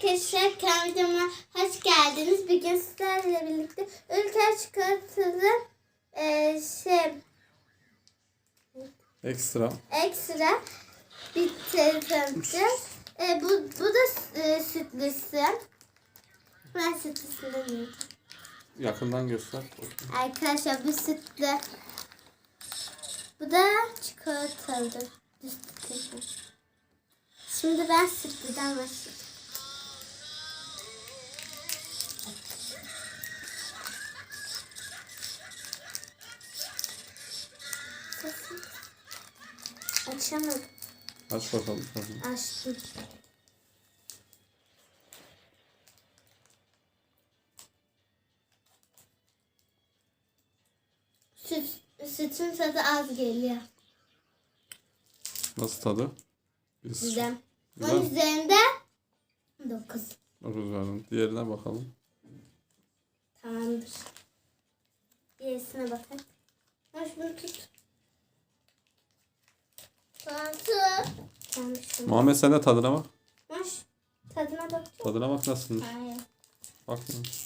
arkadaşlar kanalıma hoş geldiniz. Bugün sizlerle birlikte ülker çikolatalı e, şey Ekstra. ekstra bir tanıtacağız. E, bu, bu da e, sütlüsü. Ben sütlüsünü yiyeceğim. Yakından göster. Arkadaşlar bu sütlü. Bu da çikolatalı. Şimdi ben sütlüden başlayacağım. Açamadım. Aç bakalım. Açtım. Süt, sütün tadı az geliyor. Nasıl tadı? Biz Güzel. Güzel. Onun üzerinde 9. dokuz verdim. Diğerine bakalım. Tamamdır. Diğerisine bakın. Hoş bunu tut. Şunu. Muhammed sen de tadına bak. Hoş. Tadına bak. Tadına bak nasılmış. Hayır. Bak.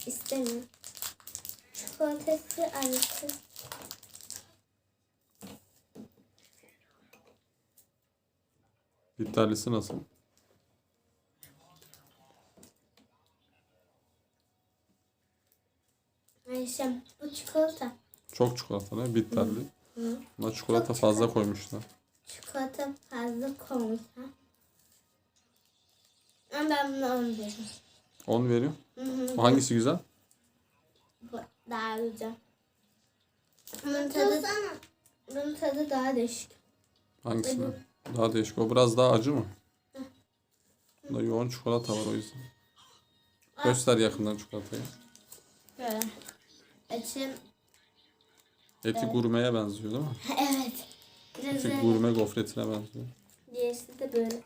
İstemiyorum. Çikolatası acısı. Bitterlisi nasıl? Ayşem bu çikolata. Çok çikolata ne? Bitterli. Hı. Buna çikolata fazla koymuşlar. Ha. Ama ben buna 10 veririm. 10 veriyor. Hı hı. Hangisi güzel? Bu daha güzel. Bunun tadı, bunun tadı daha değişik. Hangisi? Evet. Daha değişik. O biraz daha acı mı? Bunda yoğun çikolata var o yüzden. Göster yakından çikolatayı. Böyle. Açın. Eti gurmeye benziyor değil mi? evet. Biraz Eti gurme gofretine benziyor. Böyle.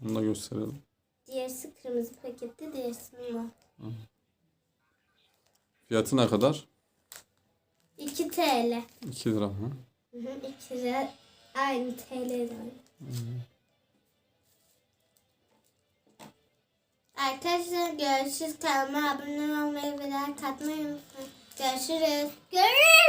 Bunu da gösterelim. Diğerisi kırmızı paketli, diğerisi mor. Fiyatı ne kadar? 2 TL. 2 lira mı? Hı hı, 2 lira. Aynı TL de aynı. Arkadaşlar görüşürüz. Kanalıma abone olmayı ve like atmayı unutmayın. Görüşürüz. Görüşürüz.